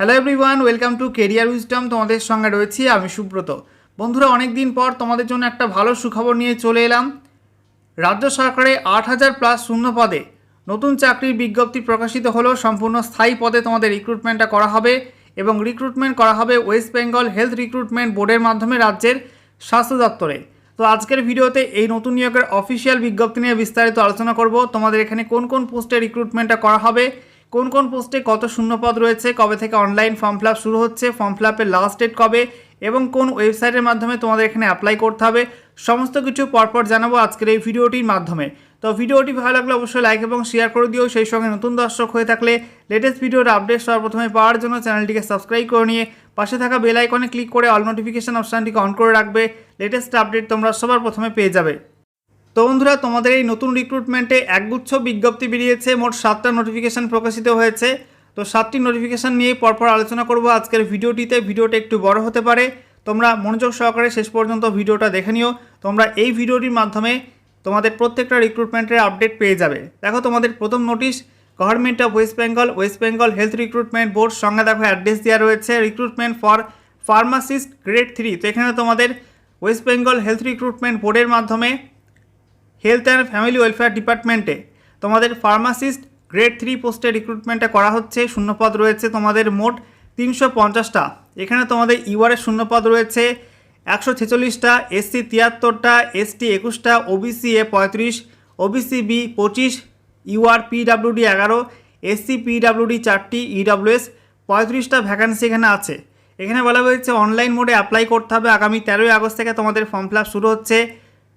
Hello everyone welcome to career wisdom তোমাদের সঙ্গে রয়েছি আমি সুব্রত। বন্ধুরা অনেক দিন পর তোমাদের জন্য একটা ভালো সুখবর নিয়ে চলে এলাম। রাজ্য সরকারে আট হাজার প্লাস শূন্য পদে নতুন চাকরির বিজ্ঞপ্তি প্রকাশিত হলো। সম্পূর্ণ স্থায়ী পদে তোমাদের রিক্রুটমেন্টটা করা হবে এবং রিক্রুটমেন্ট করা হবে ওয়েস্ট বেঙ্গল হেলথ রিক্রুটমেন্ট বোর্ডের মাধ্যমে রাজ্যের স্বাস্থ্য দপ্তরে। তো আজকের ভিডিওতে এই নতুন নিয়োগের অফিসিয়াল বিজ্ঞপ্তি নিয়ে বিস্তারিত আলোচনা করব। তোমাদের এখানে কোন কোন পোস্টে রিক্রুটমেন্টটা করা হবে কোন কোন পোস্টে কত শূন্যপদ রয়েছে, কবে থেকে অনলাইন ফর্ম ফিল শুরু হচ্ছে ফর্ম ফিল লাস্ট ডেট কবে এবং কোন ওয়েবসাইটের মাধ্যমে তোমাদের এখানে অ্যাপ্লাই করতে হবে, সমস্ত কিছু পরপর জানাব আজকের এই ভিডিওটির মাধ্যমে। তো ভিডিওটি ভালো লাগলে অবশ্যই লাইক এবং শেয়ার করে দিও, সেই সঙ্গে নতুন দর্শক হয়ে থাকলে লেটেস্ট ভিডিওর আপডেট সর্বপ্রথমে পাওয়ার জন্য চ্যানেলটিকে সাবস্ক্রাইব করে নিয়ে পাশে থাকা বেল আইকনে ক্লিক করে অল নোটিফিকেশন অপশানটিকে অন করে রাখবে লেটেস্ট আপডেট তোমরা সবার প্রথমে পেয়ে যাবে। তো বন্ধুরা, তোমাদের এই নতুন রিক্রুটমেন্টে একগুচ্ছ বিজ্ঞপ্তি বেরিয়েছে। মোট সাতটা নোটিফিকেশান প্রকাশিত হয়েছে। তো সাতটি নোটিফিকেশান নিয়ে পরপর আলোচনা করব আজকের ভিডিওটিতে। ভিডিওটা একটু বড় হতে পারে। তোমরা মনোযোগ সহকারে শেষ পর্যন্ত ভিডিওটা দেখে নিও। তোমরা এই ভিডিওটির মাধ্যমে তোমাদের প্রত্যেকটা রিক্রুটমেন্টের আপডেট পেয়ে যাবে। দেখো, তোমাদের প্রথম notice government of West Bengal West Bengal health recruitment board সঙ্গে দেখো অ্যাড্রেস দেওয়া রয়েছে। Recruitment for pharmacist grade three তো এখানে তোমাদের ওয়েস্ট বেঙ্গল হেলথ রিক্রুটমেন্ট বোর্ডের মাধ্যমে হেলথ অ্যান্ড ফ্যামিলি ওয়েলফেয়ার ডিপার্টমেন্টে। তোমাদের ফার্মাসিস্ট গ্রেড থ্রি পোস্টে রিক্রুটমেন্টটা করা হচ্ছে, শূন্যপদ রয়েছে তোমাদের মোট তিনশো পঞ্চাশটা। এখানে তোমাদের ইউআরের শূন্যপদ রয়েছে, একশো ছেচল্লিশটা, এসসি তিয়াত্তরটা, এসটি একুশটা, ওবিসি এ পঁয়ত্রিশ, ওবিসি বি পঁচিশ, ইউআর পিডাব্লিউডি এগারো, এসসি পিডাব্লিউডি চারটি, ইডাব্লিউএস পঁয়ত্রিশটা ভ্যাকান্সি এখানে আছে। এখানে বলা হয়েছে অনলাইন মোডে অ্যাপ্লাই করতে হবে। আগামী তেরোই আগস্ট থেকে তোমাদের ফর্ম ফিল শুরু হচ্ছে।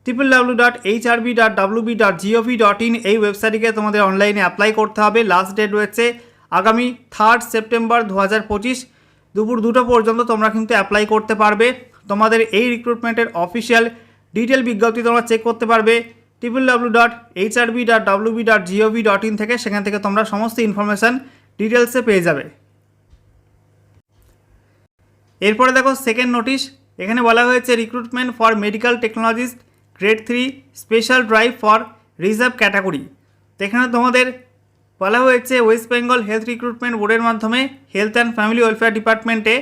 Triple W dot H R B dot W B dot GOV dot in এই ওয়েবসাইটে তোমাদের অনলাইনে অ্যাপ্লাই করতে হবে। লাস্ট ডেট রয়েছে আগামী থার্ড সেপ্টেম্বর দু হাজার পঁচিশ দুপুর দুটো পর্যন্ত তোমরা কিন্তু অ্যাপ্লাই করতে পারবে। তোমাদের এই রিক্রুটমেন্টের অফিসিয়াল ডিটেল বিজ্ঞপ্তি তোমরা চেক করতে পারবে। Triple W dot H R B dot W B dot GOV dot in থেকে সেখান থেকে তোমরা সমস্ত ইনফরমেশান ডিটেলসে পেয়ে যাবে। এরপরে দেখো সেকেন্ড নোটিশ এখানে বলা হয়েছে recruitment for medical technologist grade three special drive for reserve category তো এখানে তোমাদের বলা হয়েছে ওয়েস্ট বেঙ্গল হেলথ রিক্রুটমেন্ট বোর্ডের মাধ্যমে হেলথ অ্যান্ড ফ্যামিলি ওয়েলফেয়ার ডিপার্টমেন্টে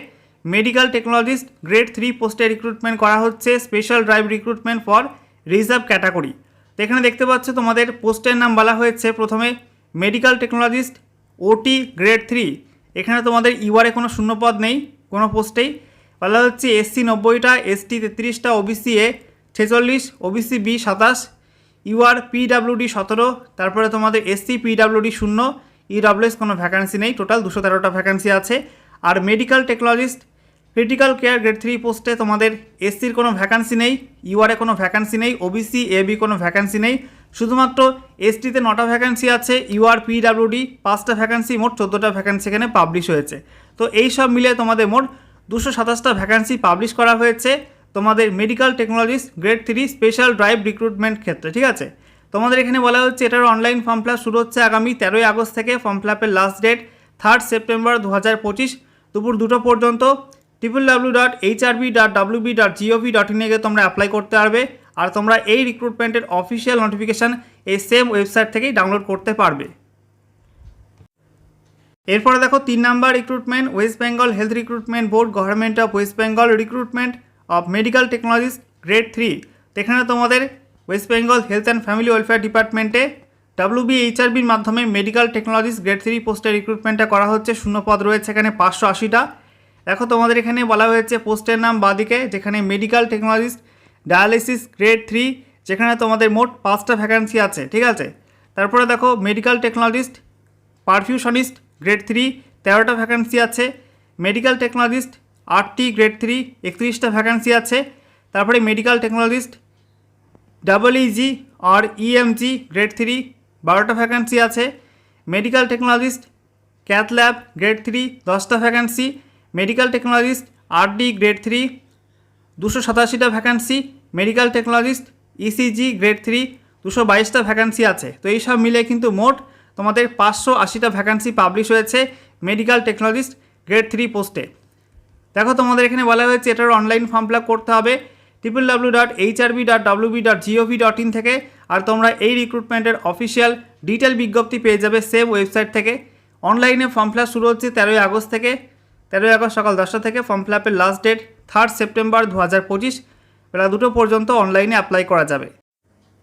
মেডিকেল টেকনোলজিস্ট গ্রেড থ্রি পোস্টে রিক্রুটমেন্ট করা হচ্ছে special drive recruitment for reserve category তো এখানে দেখতে পাচ্ছ তোমাদের পোস্টের নাম বলা হয়েছে প্রথমে medical technologist OT grade three এখানে তোমাদের ইউআরে কোনো শূন্যপদ নেই, কোনো পোস্টেই বলা হচ্ছে এসসি নব্বইটা এসটি তেত্রিশটা ওবিসি এ ছেচল্লিশ ওবিসি বি সাতাশ ইউআর পিডাব্লিউডি সতেরো, তারপরে তোমাদের এসসি পিডাব্লিউডি শূন্য ইডাব্লিউএস কোনো ভ্যাকান্সি নেই টোটাল দুশো তেরোটা ভ্যাকান্সি আছে। আর medical technologist critical care grade three পোস্টে তোমাদের এসসির কোনো ভ্যাকান্সি নেই ইউআরে কোনো ভ্যাকান্সি নেই ওবিসি এবি কোনো ভ্যাকান্সি নেই। শুধুমাত্র এসটিতে নটা ভ্যাকান্সি আছে ইউআর পিডাব্লিউডি পাঁচটা ভ্যাকান্সি মোট চোদ্দোটা ভ্যাকান্সি এখানে পাবলিশ হয়েছে। তো এই সব মিলিয়ে তোমাদের মোট দুশো সাতাশটা ভ্যাকান্সি পাবলিশ করা হয়েছে। তোমাদের medical technologist grade three special drive recruitment ক্ষেত্রে, ঠিক আছে? তোমাদের এখানে বলা হচ্ছে এটার অনলাইন ফর্ম ফিল শুরু হচ্ছে আগামী তেরোই আগস্ট থেকে। ফর্ম ফিল আপের লাস্ট ডেট থার্ড সেপ্টেম্বর দু হাজার পঁচিশ দুপুর দুটো পর্যন্ত। Triple W dot H R B dot B dot GOV dot ইনে গিয়ে তোমরা অ্যাপ্লাই করতে পারবে। আর তোমরা এই রিক্রুটমেন্টের অফিসিয়াল নোটিফিকেশান এই সেম ওয়েবসাইট থেকেই ডাউনলোড করতে পারবে। এরপরে দেখো, তিন number recruitment West Bengal health recruitment board government of West Bengal recruitment of medical technologist grade three এখানে তোমাদের West Bengal health and family welfare ডিপার্টমেন্টে ডাব্লিউবিএইচআরবির মাধ্যমে মেডিকেল টেকনোলজিস্ট গ্রেড থ্রি পোস্টের রিক্রুটমেন্টটা করা হচ্ছে। শূন্য পদ রয়েছে এখানে পাঁচশো আশিটা। দেখো তোমাদের এখানে বলা হয়েছে পোস্টের নাম বাদিকে, যেখানে medical technologist dialysis grade three যেখানে তোমাদের মোট পাঁচটা ভ্যাকান্সি আছে, ঠিক আছে? তারপরে দেখো medical technologist perfusionist grade three তেরোটা ভ্যাকান্সি আছে। মেডিকেল টেকনোলজিস্ট আটটি গ্রেড থ্রি, একত্রিশটা ভ্যাকান্সি আছে। তারপরে medical technologist double E G আর ইএমজি গ্রেড থ্রি বারোটা ভ্যাকান্সি আছে। Medical technologist cath lab grade three দশটা vacancy medical technologist RD grade three দুশো সাতাশিটা vacancy medical technologist ECG grade three দুশো বাইশটা ভ্যাকান্সি আছে। তো এই সব মিলে কিন্তু মোট তোমাদের পাঁচশো আশিটা ভ্যাকান্সি পাবলিশ হয়েছে মেডিকেল টেকনোলজিস্ট গ্রেড থ্রি পোস্টে দেখো, তোমাদের এখানে বলা হয়েছে এটার অনলাইন ফর্ম ফিল করতে হবে triple W dot H R B dot W B dot GOV dot in থেকে, আর তোমরা এই রিক্রুটমেন্টের অফিসিয়াল ডিটেল বিজ্ঞপ্তি পেয়ে যাবে সেম ওয়েবসাইট থেকে। অনলাইনে ফর্ম ফিল শুরু হচ্ছে তেরোই আগস্ট থেকে, তেরোই আগস্ট সকাল দশটা থেকে ফর্ম ফিল আপের লাস্ট ডেট থার্ড সেপ্টেম্বর দু হাজার পঁচিশ, বেলা দুটো পর্যন্ত অনলাইনে অ্যাপ্লাই করা যাবে।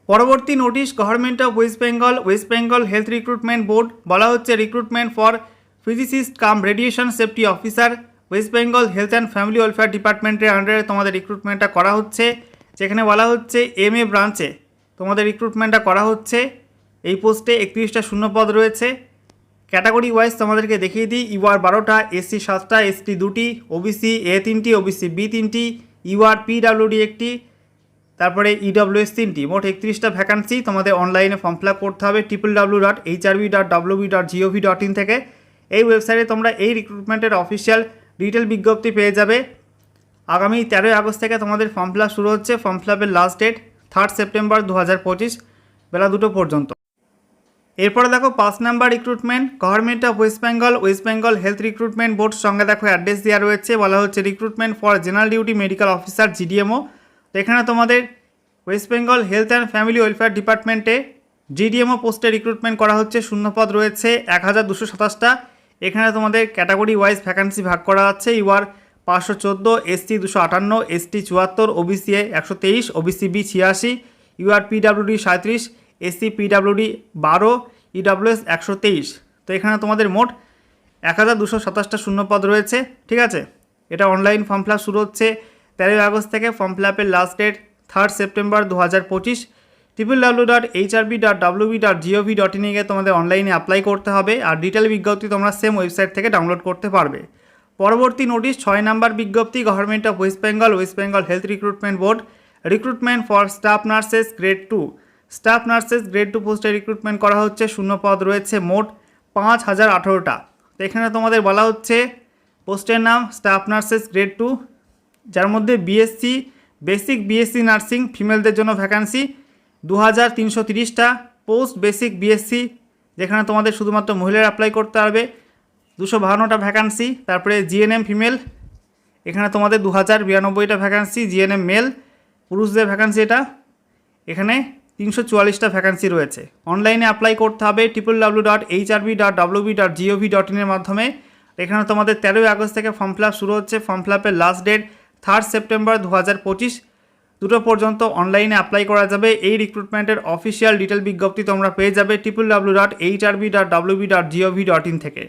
পরবর্তী notice government of West Bengal West Bengal health recruitment board বলা হচ্ছে recruitment for physicist cum radiation safety officer West Bengal health and family welfare ডিপার্টমেন্টের আন্ডারে তোমাদের রিক্রুটমেন্টটা করা হচ্ছে। যেখানে বলা হচ্ছে এম এ ব্রাঞ্চে তোমাদের রিক্রুটমেন্টটা করা হচ্ছে। এই পোস্টে একত্রিশটা শূন্যপদ রয়েছে। ক্যাটাগরি ওয়াইজ তোমাদেরকে দেখিয়ে দিই। ইউআর বারোটা এসসি সাতটা এসটি দুটি ওবিসি এ তিনটি ওবিসি বি তিনটি ইউআর পিডাব্লিউডি একটি, তারপরে ইডব্লিউএস তিনটি। মোট একত্রিশটা ভ্যাকান্সি তোমাদের অনলাইনে ফর্ম ফিল করতে হবে triple W dot HRB dot WB dot GOV dot in থেকে। এই ওয়েবসাইটে তোমরা এই রিক্রুটমেন্টের অফিসিয়াল ডিটেল বিজ্ঞপ্তি পেয়ে যাবে। আগামী তেরোই আগস্ট থেকে তোমাদের ফর্ম ফিল শুরু হচ্ছে। Form fill last date third September দু হাজার পঁচিশ বেলা দুটো পর্যন্ত। এরপরে দেখো পাঁচ number recruitment government of West Bengal West Bengal health recruitment board সঙ্গে দেখো অ্যাড্রেস দেওয়া রয়েছে। বলা হচ্ছে recruitment for general duty medical officer GDMO এখানে তোমাদের West Bengal health and family welfare ডিপার্টমেন্টে জিডিএমও পোস্টে রিক্রুটমেন্ট করা হচ্ছে। শূন্যপদ রয়েছে, এক হাজার দুশো সাতাশটা। এখানে তোমাদের ক্যাটাগরি ওয়াইজ ভ্যাকান্সি ভাগ করা আছে। ইউআর পাঁচশো চোদ্দ এসটি দুশো আটান্ন এসটি চুয়াত্তর ওবিসি এ একশো তেইশ ওবিসি বি ছিয়াশি ইউআর পিডাব্লিউডি সাঁত্রিশ এসসি পিডাব্লিউডি বারো ইডাব্লিউএস একশো তেইশ। তো এখানে তোমাদের মোট এক হাজার দুশো সাতাশটা শূন্যপদ রয়েছে, ঠিক আছে? এটা অনলাইন ফর্ম ফিল শুরু হচ্ছে তেরোই আগস্ট থেকে form fill last date third September দু হাজার পঁচিশ। Triple W dot HRB dot WB dot GOV dot ইনে গিয়ে তোমাদের অনলাইনে অ্যাপ্লাই করতে হবে আর ডিটেল বিজ্ঞপ্তি তোমরা সেম ওয়েবসাইট থেকে ডাউনলোড করতে পারবে। পরবর্তী নোটিশ ছয় নাম্বার বিজ্ঞপ্তি government of West Bengal West Bengal health recruitment board recruitment for staff nurses grade two staff nurses grade two পোস্টে রিক্রুটমেন্ট করা হচ্ছে, শূন্য পদ রয়েছে, মোট পাঁচ হাজার আঠেরোটা। এখানে তোমাদের বলা হচ্ছে পোস্টের নাম স্টাফ নার্সেস গ্রেড টু যার মধ্যে বিএসসি বেসিক বিএসসি নার্সিং ফিমেলদের জন্য ভ্যাকান্সি দু হাজার তিনশো তিরিশটা পোস্ট বেসিক বিএসসি যেখানে তোমাদের শুধুমাত্র মহিলারা অ্যাপ্লাই করতে পারবে। দুশো বাহান্নটা ভ্যাকান্সি তারপরে জিএনএম ফিমেল এখানে তোমাদের দু হাজার বিরানব্বইটা ভ্যাকান্সি জিএনএম মেল পুরুষদের ভ্যাকান্সি এটা। এখানে তিনশো চুয়াল্লিশটা ভ্যাকান্সি রয়েছে। অনলাইনে অ্যাপ্লাই করতে হবে triple W dot HRB dot WB dot GOV dot মাধ্যমে। এখানে তোমাদের তেরোই আগস্ট থেকে ফর্ম ফিল শুরু হচ্ছে। Form fill last date third September দু হাজার পঁচিশ। দুটো পর্যন্ত অনলাইনে অ্যাপ্লাই করা যাবে। এই রিক্রুটমেন্টের অফিসিয়াল ডিটেল বিজ্ঞপ্তি তোমরা পেয়ে যাবে triple W dot HRB dot WB dot GOV dot in থেকে।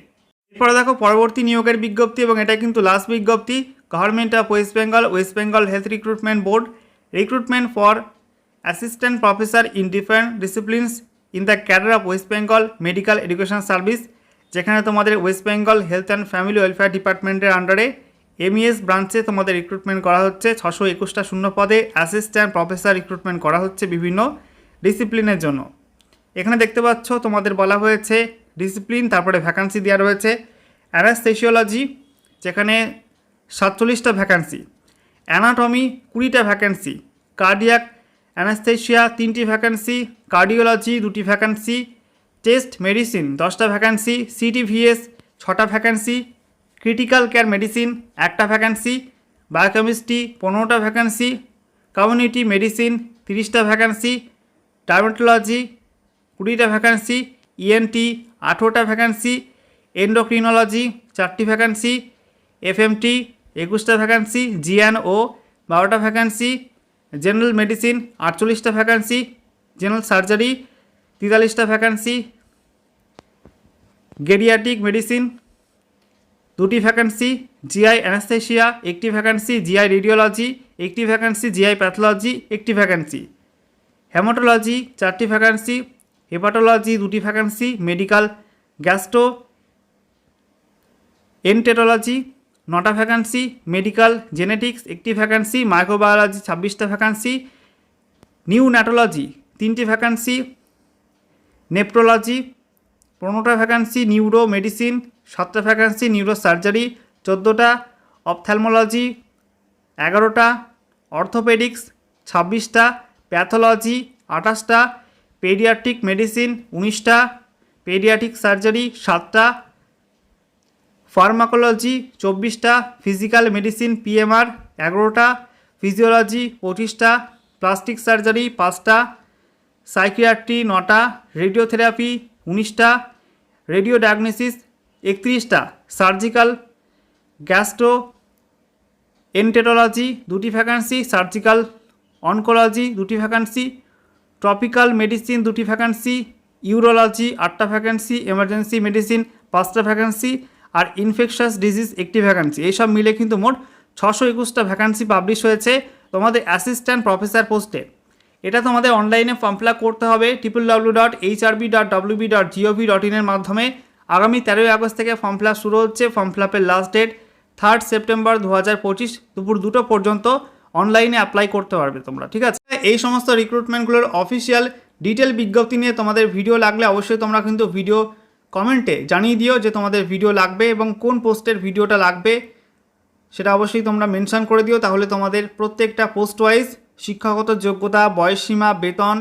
এরপরে দেখো পরবর্তী নিয়োগের বিজ্ঞপ্তি এবং এটা কিন্তু লাস্ট বিজ্ঞপ্তি। Government of West Bengal West Bengal health recruitment board recruitment for assistant professor in different disciplines in the cadre of West Bengal medical education service যেখানে তোমাদের West Bengal health and family welfare ডিপার্টমেন্টের আন্ডারে MES ব্রাঞ্চে তোমাদের recruitment করা হচ্ছে। ছশো একুশটা শূন্য পদে অ্যাসিস্ট্যান্ট প্রফেসর রিক্রুটমেন্ট করা হচ্ছে বিভিন্ন ডিসিপ্লিনের জন্য। এখানে দেখতে পাচ্ছ, তোমাদের বলা হয়েছে ডিসিপ্লিন তারপরে ভ্যাকান্সি দেওয়া রয়েছে। অ্যানাস্থেসিওলজি যেখানে সাতচল্লিশটা ভ্যাকান্সি অ্যানাটমি কুড়িটা ভ্যাকান্সি কার্ডিয়াক অ্যানাস্থেশিয়া তিনটি ভ্যাকান্সি কার্ডিওলজি দুটি ভ্যাকান্সি টেস্ট মেডিসিন দশটা ভ্যাকান্সি সিটিভিএস ছটা ভ্যাকান্সি ক্রিটিক্যাল কেয়ার মেডিসিন একটা ভ্যাকান্সি বায়োকেমিস্ট্রি পনেরোটা ভ্যাকান্সি কমিউনিটি মেডিসিন তিরিশটা ভ্যাকান্সি ডার্মেটোলজি কুড়িটা ভ্যাকান্সি ইএনটি আঠেরোটা ভ্যাকান্সি এন্ডোক্রিনোলজি চারটি ভ্যাকান্সি এফএমটি একুশটা ভ্যাকান্সি জিএন ও বারোটা ভ্যাকান্সি জেনারেল মেডিসিন আটচল্লিশটা ভ্যাকান্সি জেনারেল সার্জারি তেতাল্লিশটা ভ্যাকান্সি গেরিয়াটিক মেডিসিন দুটি ভ্যাকান্সি জিআই অ্যানাস্থেশিয়া একটি ভ্যাকান্সি জিআই রেডিওলজি একটি ভ্যাকান্সি জিআই প্যাথোলজি একটি ভ্যাকান্সি হেমাটোলজি চারটি ভ্যাকান্সি হেপাটোলজি দুটি ভ্যাকান্সি মেডিকেল গ্যাস্ট্রো এনটেটোলজি নটা ভ্যাকান্সি মেডিকেল জেনেটিক্স একটি ভ্যাকান্সি মাইক্রোবায়োলজি ছাব্বিশটা ভ্যাকান্সি নিউ ন্যাটোলজি তিনটি ভ্যাকান্সি নেপ্রোলজি পনেরোটা ভ্যাকান্সি নিউরো মেডিসিন সাতটা ভ্যাকান্সি নিউরো সার্জারি চোদ্দোটা অপথ্যালমোলজি এগারোটা অর্থোপেডিক্স ছাব্বিশটা প্যাথোলজি আঠাশটা পেডিয়াট্রিক মেডিসিন উনিশটা পেডিয়াট্রিক সার্জারি সাতটা ফার্মাকোলজি চব্বিশটা ফিজিক্যাল মেডিসিন পিএমআর এগারোটা ফিজিওলজি পঁচিশটা প্লাস্টিক সার্জারি পাঁচটা সাইকিয়াট্রি নটা রেডিওথেরাপি উনিশটা রেডিও ডায়াগনোসিস একত্রিশটা, সার্জিক্যাল, গ্যাস্ট্রো এনটেরোলজি দুটি ভ্যাকান্সি সার্জিক্যাল, অনকোলজি, দুটি ভ্যাকান্সি ট্রপিক্যাল মেডিসিন, দুটি ভ্যাকান্সি ইউরোলজি, আটটা ভ্যাকান্সি এমার্জেন্সি মেডিসিন পাঁচটা ভ্যাকান্সি আর ইনফেকশাস ডিজিজ একটি ভ্যাকান্সি এইসব মিলে কিন্তু মোট ছশো একুশটা ভ্যাকান্সি পাবলিশ হয়েছে তোমাদের অ্যাসিস্ট্যান্ট প্রফেসর পোস্টে এটা তোমাদের অনলাইনে ফর্ম ফিল করতে হবে triple W dot HRB dot WB dot GOV dot ইনের মাধ্যমে। আগামী তেরোই আগস্ট থেকে ফর্ম ফিল শুরু হচ্ছে। ফর্ম ফিল আপের লাস্ট ডেট থার্ড সেপ্টেম্বর দু হাজার পঁচিশ দুপুর দুটো পর্যন্ত অনলাইনে অ্যাপ্লাই করতে পারবে তোমরা, ঠিক আছে? এই সমস্ত রিক্রুটমেন্টগুলোর অফিসিয়াল ডিটেল বিজ্ঞপ্তি নিয়ে তোমাদের ভিডিও লাগলে অবশ্যই তোমরা কিন্তু ভিডিও কমেন্টে জানিয়ে দিও যে তোমাদের ভিডিও লাগবে এবং কোন পোস্টের ভিডিওটা লাগবে। সেটা অবশ্যই তোমরা মেনশন করে দিও, তাহলে তোমাদের প্রত্যেকটা পোস্ট ওয়াইজ শিক্ষাগত যোগ্যতা, বয়সসীমা, বেতন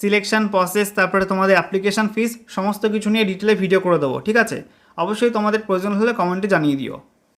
সিলেকশন প্রসেস তারপরে তোমাদের অ্যাপ্লিকেশান ফিস সমস্ত কিছু নিয়ে ডিটেলে ভিডিও করে দেবো, ঠিক আছে? অবশ্যই তোমাদের প্রয়োজন হলে কমেন্টে জানিয়ে দিও।